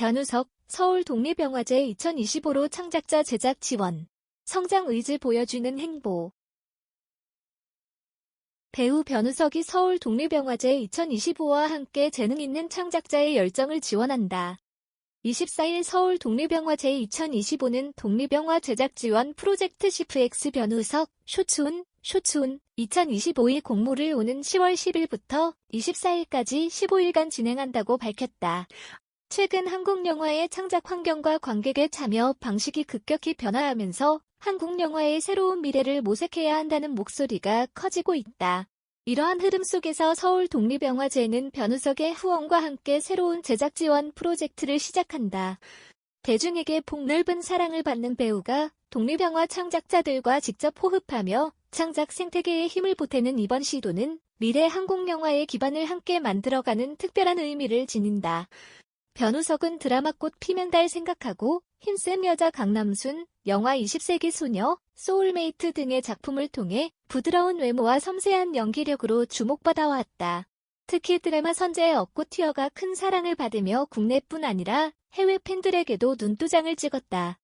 변우석, 서울 독립영화제 2025로 창작자 제작 지원. 성장 의지 보여주는 행보. 배우 변우석이 서울 독립영화제 2025와 함께 재능 있는 창작자의 열정을 지원한다. 24일 서울 독립영화제 2025는 독립영화 제작 지원 프로젝트 시프X 변우석, 쇼츠운, 쇼츠운 2025의 공모를 오는 10월 10일부터 24일까지 15일간 진행한다고 밝혔다. 최근 한국 영화의 창작 환경과 관객의 참여 방식이 급격히 변화하면서 한국 영화의 새로운 미래를 모색해야 한다는 목소리가 커지고 있다. 이러한 흐름 속에서 서울 독립영화제는 변우석의 후원과 함께 새로운 제작 지원 프로젝트를 시작한다. 대중에게 폭넓은 사랑을 받는 배우가 독립영화 창작자들과 직접 호흡하며 창작 생태계에 힘을 보태는 이번 시도는 미래 한국 영화의 기반을 함께 만들어가는 특별한 의미를 지닌다. 변우석은 드라마 꽃 피면 달 생각하고 힘센 여자 강남순, 영화 20세기 소녀, 소울메이트 등의 작품을 통해 부드러운 외모와 섬세한 연기력으로 주목받아왔다. 특히 드라마 선제의 업고 튀어가 큰 사랑을 받으며 국내뿐 아니라 해외 팬들에게도 눈도장을 찍었다.